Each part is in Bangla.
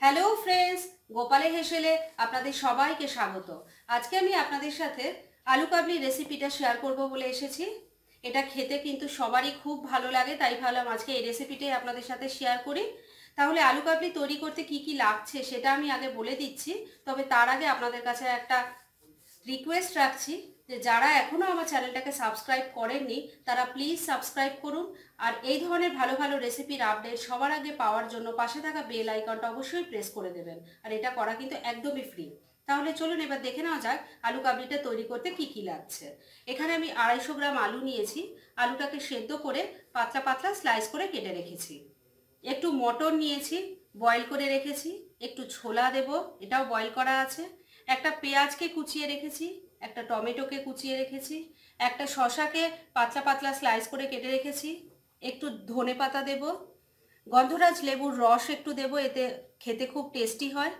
হ্যালো ফ্রেন্ডস গোপালে হেসেলে আপনাদের সবাইকে স্বাগত। আজকে আমি আপনাদের সাথে আলু কাবলি রেসিপিটা শেয়ার করব বলে এসেছি। এটা খেতে কিন্তু সবারই খুব ভালো লাগে, তাই ভাবলাম আজকে এই রেসিপিটাই আপনাদের সাথে শেয়ার করি। তাহলে আলু কাবলি তৈরি করতে কি কি লাগছে সেটা আমি আগে বলে দিচ্ছি, তবে তার আগে আপনাদের কাছে একটা রিকোয়েস্ট রাখছি যে যারা এখনও আমার চ্যানেলটাকে সাবস্ক্রাইব করেননি, তারা প্লিজ সাবস্ক্রাইব করুন। আর এই ধরনের ভালো ভালো রেসিপির আপডেট সবার আগে পাওয়ার জন্য পাশে থাকা বেল আইকনটা অবশ্যই প্রেস করে দেবেন। আর এটা করা কিন্তু একদমই ফ্রি তাহলে চলুন এবার দেখে নেওয়া যাক আলু কাবলিটা তৈরি করতে কি কি লাগছে। এখানে আমি আড়াইশো গ্রাম আলু নিয়েছি। আলুটাকে সেদ্ধ করে পাতলা পাতলা স্লাইস করে কেটে রেখেছি। একটু মটর নিয়েছি বয়েল করে রেখেছি। একটু ছোলা দেব, এটাও বয়েল করা আছে। একটা পেঁয়াজকে কুচিয়ে রেখেছি, একটা টমেটোকে কুচিয়ে রেখেছি, একটা শশাকে পাতলা পাতলা স্লাইস করে কেটে রেখেছি, একটু ধনে পাতা দেব, গন্ধরাজ লেবুর রস একটু দেব, এতে খেতে খুব টেস্টি হয়।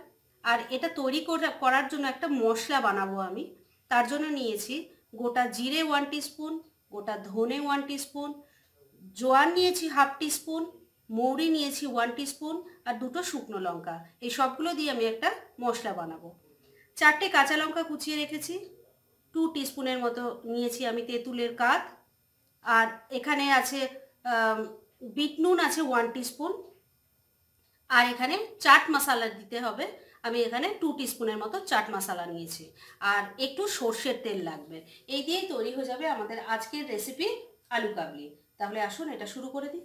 আর এটা তৈরি করার জন্য একটা মশলা বানাবো আমি, তার জন্য নিয়েছি গোটা জিরে ওয়ান স্পুন গোটা ধনে ওয়ান স্পুন জোয়ান নিয়েছি হাফ স্পুন মৌরি নিয়েছি ওয়ান স্পুন আর দুটো শুকনো লঙ্কা। এই সবগুলো দিয়ে আমি একটা মশলা বানাবো। চারটে কাঁচা লঙ্কা কুচিয়ে রেখেছি। টু টিস্পুনের মতো নিয়েছি আমি তেঁতুলের কাত। আর এখানে আছে বিট নুন আছে ওয়ান টিস্পুন আর এখানে চাট মশলা দিতে হবে। আমি এখানে টু টিস্পুনের মতো চাট মশলা নিয়েছি। আর একটু সর্ষের তেল লাগবে। এই দিয়েই তৈরি হয়ে যাবে আমাদের আজকের রেসিপি আলু কাবলি। তাহলে আসুন, এটা শুরু করে দিই।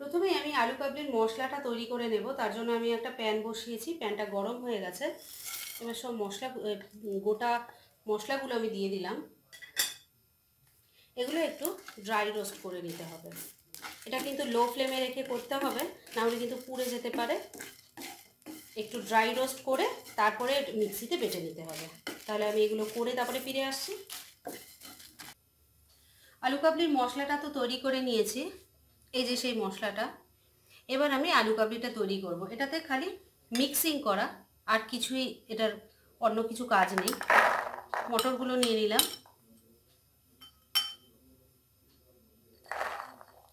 প্রথমেই আমি আলু কাবলির মশলাটা তৈরি করে নেব। তার জন্য আমি একটা প্যান বসিয়েছি। প্যানটা গরম হয়ে গেছে। এবার সব মশলা গোটা মশলাগুলো আমি দিয়ে দিলাম। এগুলো একটু ড্রাই রোস্ট করে নিতে হবে। এটা কিন্তু লো ফ্লেমে রেখে করতে হবে নাহলে কিন্তু পুড়ে যেতে পারে। একটু ড্রাই রোস্ট করে তারপরে মিক্সিতে বেটে নিতে হবে। তাহলে আমি এগুলো করে তারপরে ফিরে আসছি। আলু কাবলির মশলাটা তো তৈরি করে নিয়েছি, এই যে সেই মশলাটা। এবার আমি আলু কাবলিটা তৈরি করব। এটাতে খালি মিক্সিং করা। আর কিছুই এটার অন্য কিছু কাজ নেই। মটরগুলো নিয়ে নিলাম।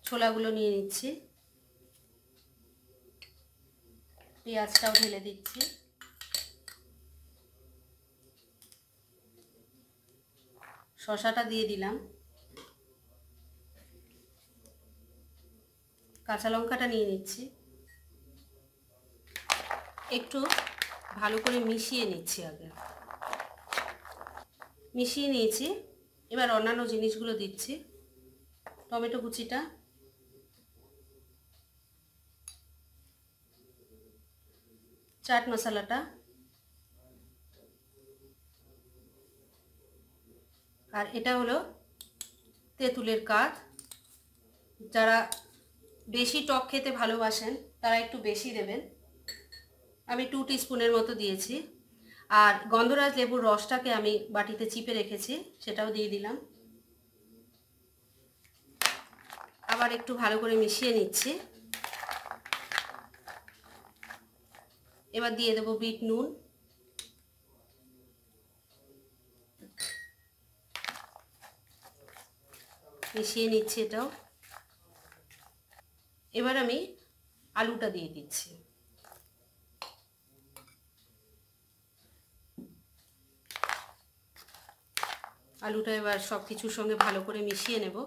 ছোলাগুলো নিয়ে নিচ্ছি। পেঁয়াজটাও ঢেলে দিচ্ছি। শশাটা দিয়ে দিলাম। কাঁচা লঙ্কাটা নিয়ে নিচ্ছি। একটু ভালো করে মিশিয়ে নিচ্ছি আগে। মিশিয়ে নিয়েছি। এবার অন্যান্য জিনিসগুলো দিচ্ছি। টমেটো কুচিটা। চাট মশলাটা। আর এটা হলো তেঁতুলের কাঠ যারা বেশি টক খেতে ভালোবাসেন, তারা একটু বেশি দেবেন। আমি টু স্পুনের মতো দিয়েছি। আর গন্ধরাজ লেবুর রসটাকে আমি বাটিতে চিপে রেখেছি, সেটাও দিয়ে দিলাম। আবার একটু ভালো করে মিশিয়ে নিচ্ছি। এবার দিয়ে দেবো বিট নুন। মিশিয়ে নিচ্ছি এটাও। এবার আমি আলুটা দিয়ে দিচ্ছি। আলুটা এবার সব কিছুর সঙ্গে ভালো করে মিশিয়ে নেব।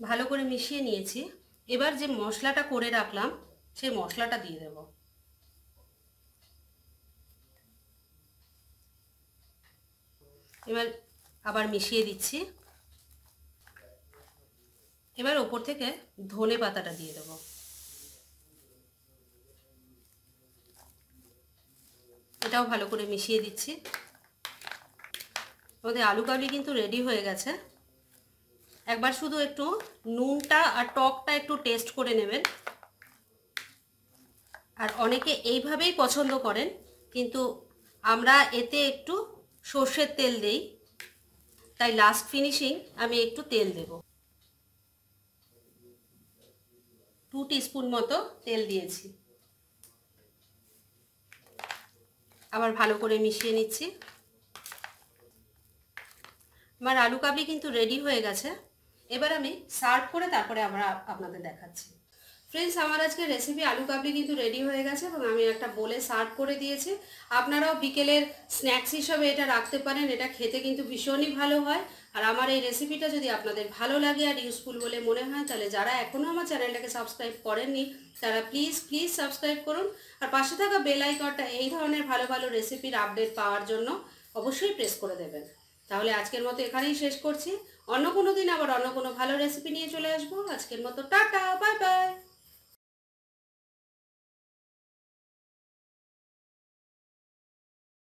ভালো করে মিশিয়ে নিয়েছি। এবার যে মশলাটা করে রাখলাম, সেই মশলাটা দিয়ে দেব। এবার আবার মিশিয়ে দিচ্ছি। এবার ওপর থেকে ধনে পাতাটা দিয়ে দেব। এটাও ভালো করে মিশিয়ে দিচ্ছি। আমাদের আলু কাবলি কিন্তু রেডি হয়ে গেছে। একবার শুধু একটু নুনটা আর টকটা একটু টেস্ট করে নেবেন। আর অনেকে এইভাবেই পছন্দ করেন, কিন্তু আমরা এতে একটু সর্ষের তেল দেই। তাই লাস্ট ফিনিশিং আমি একটু তেল দেব। টু টিস্পুন মতো তেল দিয়েছি। আবার ভালো করে মিশিয়ে নিচ্ছি। আমার আলু কাবলি কিন্তু রেডি হয়ে গেছে। এবার আমি সার্ভ করে তারপরে আমরা আপনাদের দেখাচ্ছি। ফ্রেন্ডস আমার আজকে রেসিপি আলু কাবলি কিন্তু রেডি হয়ে গেছে এবং আমি একটা বলে সার্ভ করে দিয়েছি। আপনারাও বিকেলের স্ন্যাক্স হিসাবে এটা রাখতে পারেন, এটা খেতে কিন্তু ভীষণই ভালো হয়। আর আমার এই রেসিপিটা যদি আপনাদের ভালো লাগে আর ইউজফুল বলে মনে হয়, তাহলে যারা এখনও আমার চ্যানেলটাকে সাবস্ক্রাইব করেননি, তারা প্লিজ প্লিজ সাবস্ক্রাইব করুন। আর পাশে থাকা বেল এই ধরনের ভালো ভালো রেসিপির আপডেট পাওয়ার জন্য অবশ্যই প্রেস করে দেবেন। তাহলে আজকের মতো এখানেই শেষ করছি। অন্য কোনো দিন আবার অন্য কোনো ভালো রেসিপি নিয়ে চলে আসব। আজকের মতো টাটা বাই বাই